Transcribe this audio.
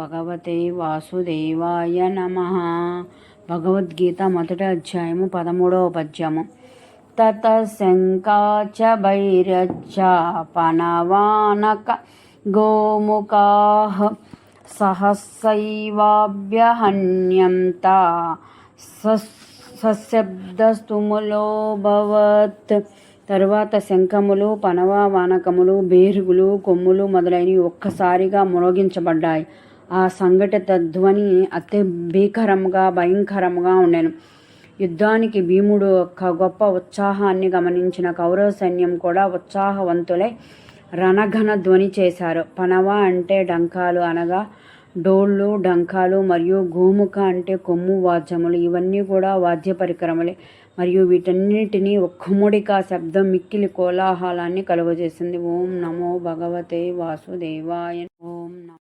భగవతే వాసుదేవాయ నమ. భగవద్గీత మొదటి అధ్యాయము పదమూడవ పద్యము. తత శంకాచ భైరచ్చ పనవానక గోముఖా సహస్రైవాభ్యహన్యంత సశబ్దస్తుములోభవత్ తరువాత శంఖములు పనవ వానకములు బేరుగులు కొమ్ములు మొదలైనవి ఒక్కసారిగా మ్రోగించబడ్డాయి. ఆ సంఘటిత ధ్వని అతి భీకరంగా భయంకరంగా ఉండెను. యుద్ధానికి భీముడు యొక్క గొప్ప ఉత్సాహాన్ని గమనించిన కౌరవ సైన్యం కూడా ఉత్సాహవంతులై రణఘన ధ్వని చేశారు. పనవ అంటే డంకాలు అనగా డోళ్ళు డంకాలు మరియు గోముఖ అంటే కొమ్ము వాద్యములు. ఇవన్నీ కూడా వాద్య పరికరములే. మరియు వీటన్నిటినీ ఒక్కముడిగా శబ్దం మిక్కిలి కోలాహలాన్ని కలుగజేసింది. ఓం నమో భగవతే వాసుదేవాయ. ఓం నమో